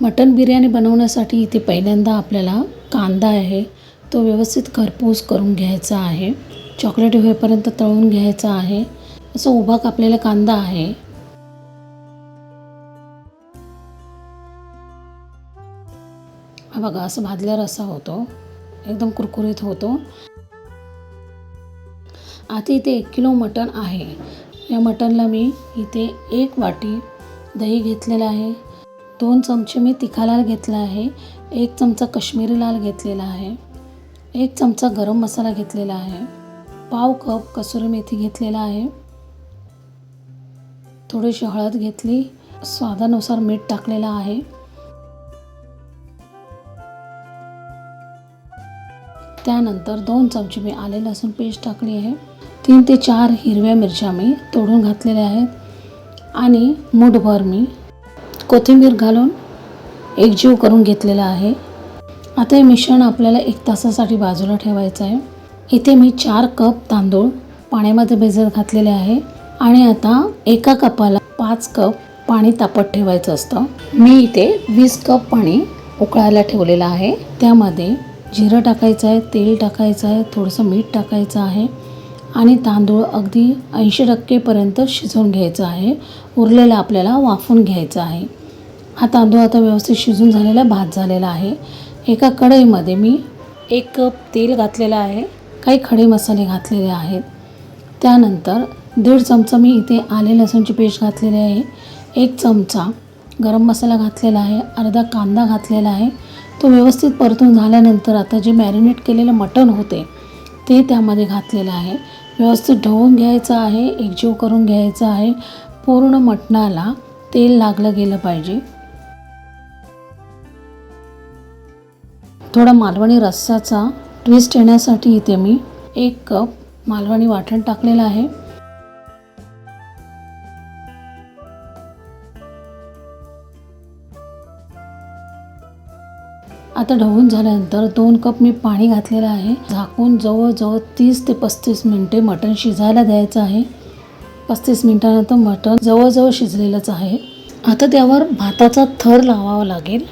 Mutton biryani बनवण्यासाठी इथे पहिल्यांदा आपल्याला कांदा आहे. तो व्यवस्थित खरपूस करून घ्यायचा आहे. चॉकलेटी होईपर्यंत तळून घ्यायचा आहे. असं उभा कापलेला कांदा आहे. हा बघा असं भाजल्यावर असा होतो. एकदम कुरकुरीत होतो. आता इथे एक किलो मटण आहे. या मटणला मी इथे एक वाटी दही घेतलेलं आहे. दोन चमचे मी तिखा लाल घेतला आहे. एक चमचा कश्मीरी लाल घेतलेला आहे. एक चमचा गरम मसाला घेतलेला आहे. पाव कप कसुरी मेथी घेतलेला आहे. थोडीशी हळद घेतली. स्वादानुसार मीठ टाकलेलं आहे. त्यानंतर दोन चमचे मी आले लसूण पेस्ट टाकली आहे. तीन ते चार हिरव्या मिरच्या मी तोडून घातलेल्या आहेत. आणि मूठभर मी कोथिंबीर घालून एकजीव करून घेतलेला आहे. आता हे मिश्रण आपल्याला एक तासासाठी बाजूला ठेवायचं आहे. इथे मी चार कप तांदूळ पाण्यामध्ये भिजत घातलेले आहे आणि आता एका कपाला पाच कप पाणी तापत ठेवायचं असतं. मी इथे वीस कप पाणी उकळायला ठेवलेलं आहे. त्यामध्ये जिरं टाकायचं आहे तेल टाकायचं आहे थोडंसं मीठ टाकायचं आहे. आणि तांदूळ अगदी ऐंशी टक्केपर्यंत शिजवून घ्यायचं आहे. उरलेला आपल्याला वाफून घ्यायचा आहे. हा तांदूळ आता व्यवस्थित शिजून झालेला भात झालेला आहे. एका कढईमध्ये मी एक कप तेल घातलेलं आहे. काही खडे मसाले घातलेले आहेत. त्यानंतर दीड चमचा मी इथे आले लसूणची पेस्ट घातलेली आहे. एक चमचा गरम मसाला घातलेला आहे. अर्धा कांदा घातलेला आहे. तो व्यवस्थित परतून झाल्यानंतर आता जे मॅरिनेट केलेलं मटण होते ते त्यामध्ये घातलेलं आहे. व्यवस्थित ढवून घ्यायचं आहे एकजीव करून घ्यायचं आहे. पूर्ण मटणाला तेल लागलं गेलं पाहिजे. थोडा मालवणी रस्साचा ट्विस्ट येण्यासाठी इथे मी एक कप मालवणी वाटण टाकलेलं आहे. आता ढवून झाल्यानंतर दोन कप मी पाणी घातलेलं आहे. झाकून जवळजवळ तीस ते पस्तीस मिनटे मटण शिजायला द्यायचं आहे. पस्तीस मिनटानंतर मटण जवळजवळ शिजलेलंच आहे. आता त्यावर भाताचा थर लावावा लागेल.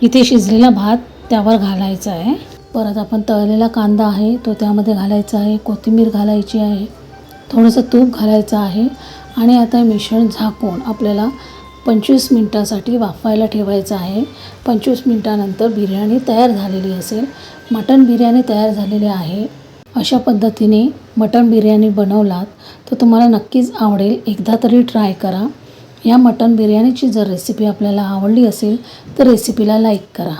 इथे शिजलेला भात त्यावर घालायचा आहे. परत आपण तळलेला कांदा आहे तो त्यामध्ये घालायचा आहे. कोथिंबीर घालायची आहे. थोडंसं तूप घालायचं आहे. आणि आता मिश्रण झाकून आपल्याला पंचवीस मिनटासाठी वाफवायला ठेवायचं आहे. पंचवीस मिनटानंतर बिर्याणी तयार झालेली असेल. मटण बिर्याणी तयार झालेली आहे. अशा पद्धतीने मटण बिर्याणी बनवलात तर तुम्हाला नक्कीच आवडेल. एकदा तरी ट्राय करा. या मटण बिर्याणीची जर रेसिपी आपल्याला आवडली असेल तर रेसिपीला लाईक करा.